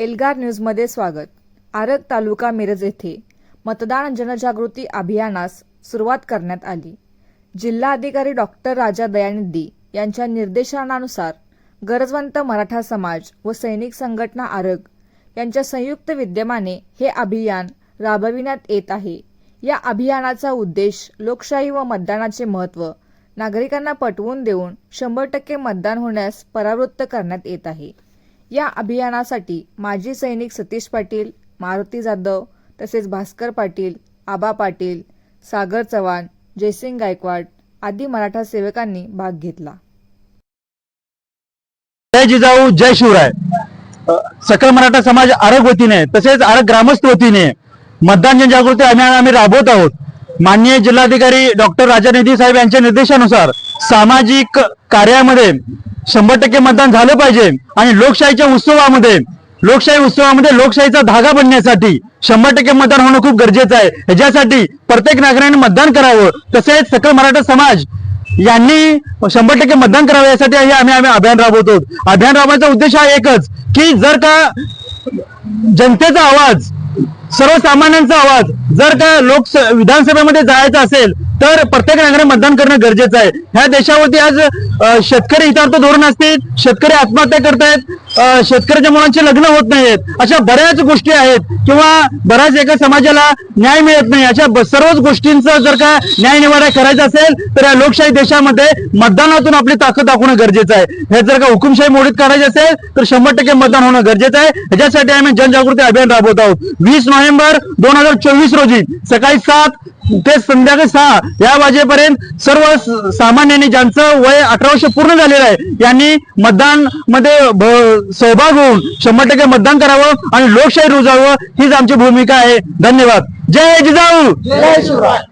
एल्गार न्यूजमध्ये स्वागत. आरग तालुका मिरज येथे मतदान जनजागृती अभियानास सुरुवात करण्यात आली. जिल्हा अधिकारी डॉक्टर राजा दयानिधी यांच्या निर्देशनानुसार गरजवंत मराठा समाज व सैनिक संघटना आरग यांच्या संयुक्त विद्यमाने हे अभियान राबविण्यात येत आहे. या अभियानाचा उद्देश लोकशाही व मतदानाचे महत्त्व नागरिकांना पटवून देऊन शंभर टक्के मतदान होण्यास परावृत्त करण्यात येत आहे. या अभियानासाठी माजी सैनिक सतीश पाटील मारुती जाधव तसेच भास्कर पाटील आबा पाटील सागर चव्हाण जयसिंग गायकवाड आदी मराठा सेवकांनी भाग घेतला. जय जिजाऊ जय शिवराय. सकल मराठा समाज आरग वतीने तसेच आरग ग्रामस्थ वतीने मतदान जनजागृती अभियान आम्ही राबवत आहोत. माननीय जिल्हाधिकारी डॉक्टर राजानिधी साहेब यांच्या निर्देशानुसार सामाजिक कार्यामध्ये शंभर टक्के मतदान झालं पाहिजे आणि लोकशाहीच्या उत्सवामध्ये लोकशाही उत्सवामध्ये लोकशाहीचा धागा बनण्यासाठी शंभर टक्के मतदान होणं खूप गरजेचं आहे. ह्याच्यासाठी प्रत्येक नागरिकांनी मतदान करावं. तसेच सकल मराठा समाज यांनी शंभर टक्के मतदान करावं यासाठी हे आम्ही आम्ही अभियान राबवतो. अभियान राबवायचा उद्देश हा एकच की जर का जनतेचा आवाज सर्वसामान्यांचा आवाज. जर का लोक विधानसभेमध्ये जायचा असेल तर प्रत्येक नागरिक मतदान करणं गरजेचं आहे. ह्या देशावरती आज शेतकरी हितार्थ धोरण असतील शेतकरी आत्महत्या करतायत शेतकऱ्याच्या मुलांचे लग्न होत नाहीत अशा बऱ्याच गोष्टी आहेत किंवा बऱ्याच एका समाजाला न्याय मिळत नाही. अशा सर्वच गोष्टींचा जर का न्याय निवाडा करायचा असेल तर या लोकशाही देशामध्ये मतदानातून आपली ताकद दाखवणं गरजेचं आहे. हे जर का हुकुमशाही मोडीत काढायचे असेल तर शंभर टक्के मतदान होणं गरजेचं आहे. ह्याच्यासाठी आम्ही जनजागृती अभियान राबवत आहोत. वीस नोव्हेंबर दोन हजार चोवीस रोजी सकाळी सात ते संध्याकाळी सहा या वाजेपर्यंत सर्व सामान्यांनी ज्यांचं वय अठरा वर्ष पूर्ण झालेलं आहे यांनी मतदानमध्ये सहभाग होऊन शंभर टक्के मतदान करावं आणि लोकशाही रुजावं हीच आमची भूमिका आहे. धन्यवाद. जय जिजाऊ!